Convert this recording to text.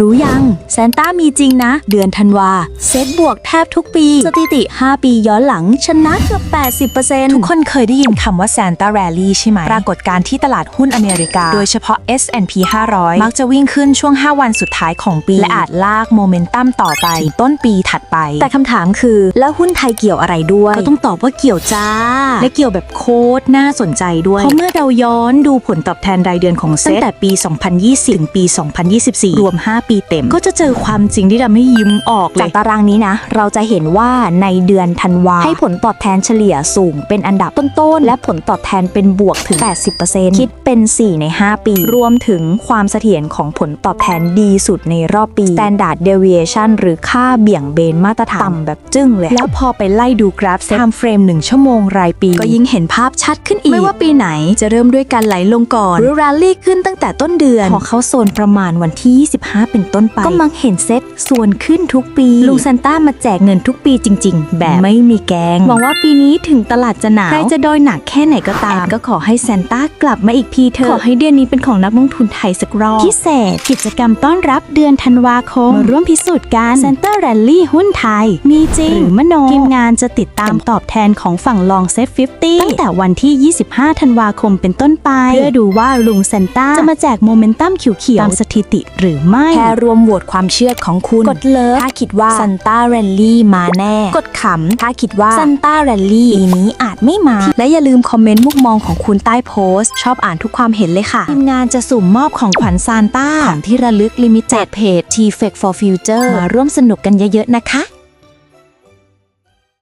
รู้ยังซานต้ามีจริงนะ เดือนธันวา เซตบวกแทบทุกปี สถิติ 5 ปีย้อนหลัง ชนะเกือบ 80%ทุกคนเคยได้ยินคำว่า Santa Rally ใช่ไหม ปรากฏการณ์ที่ตลาดหุ้นอเมริกา โดยเฉพาะ S&P 500 มักจะวิ่งขึ้นช่วง 5 วันสุดท้ายของปี และอาจลากโมเมนตัมต่อไปถึงต้นปีถัดไป แต่คำถามคือ แล้วหุ้นไทยเกี่ยวอะไรด้วยก็ต้องตอบว่าเกี่ยวจ้า และเกี่ยวแบบโคตรน่าสนใจด้วยเพราะเมื่อเราย้อนดูผลตอบแทนรายเดือนของเซ็ตตั้งแต่ปี 2020 ถึงปี 2024 รวม 5ปีเต็ม ก็จะเจอความจริงที่ทำให้ยิ้มออกเลจากยตารางนี้นะ เราจะเห็นว่าในเดือนธันวาให้ผลตอบแทนเฉลี่ยสูง เป็นอันดับต้นๆและผลตอบแทนเป็นบวกถึง 80%คิดเป็น 4 ใน 5 ปี รวมถึงความเสถียรของผลตอบแทนดีสุดในรอบปี Standard Deviation หรือค่าเบี่ยงเบนมาตรฐานต่ำแบบจึ้งเลย แล้วพอไปไล่ดูกราฟ time frame 1 ชั่วโมงรายปี ก็ยิ่งเห็นภาพชัดขึ้นอีก ไม่ว่าปีไหนจะเริ่มด้วยการไหลลงก่อน หรือ r รลลี่ขึ้นตั้งแต่ต้นเดือน พอเข้าโซนประมาณวันที่ 25เป็นต้นไป ก็มักเห็นเซ็ตส่วนขึ้นทุกปี ลุงซันต้ามาแจกเงินทุกปีจริง ๆ แบบไม่มีแกงหวังว่าปีนี้ถึงตลาดจะหนาวใครจะโดยหนักแค่ไหนก็ตาม ก็ขอให้ซานต้ากลับมาอีกพีเถอะขอให้เดือนนี้เป็นของนักลงทุนไทยสักรอบพิเศษ กิจกรรมต้อนรับเดือนธันวาคมมาร่วมพิสูจน์กัน Center Rally หุ้นไทย มีจริงหรือมโนทีมงานจะติดตามตอบแทนของฝั่งลองเซฟ50 ตั้งแต่วันที่ 25 ธันวาคมเป็นต้นไป เพื่อดูว่าลุงเซนต้าจะมาแจกโมเมนตัมเขียวๆตามสถิติหรือไม่แค่รวมโหวตความเชื่อของคุณ กดเลิฟถ้าคิดว่าซันต้าแรลลี่มาแน่ กดขำถ้าคิดว่าซันต้าแรลลี่ปีนี้อาจไม่มา และอย่าลืมคอมเมนต์มุกมองของคุณใต้โพสต์ ชอบอ่านทุกความเห็นเลยค่ะ ทีมงานจะสุ่มมอบของขวัญซานต้าของที่ระลึกลิมิเต็ดเพจ T-Fake for Future มาร่วมสนุกกันเยอะๆนะคะ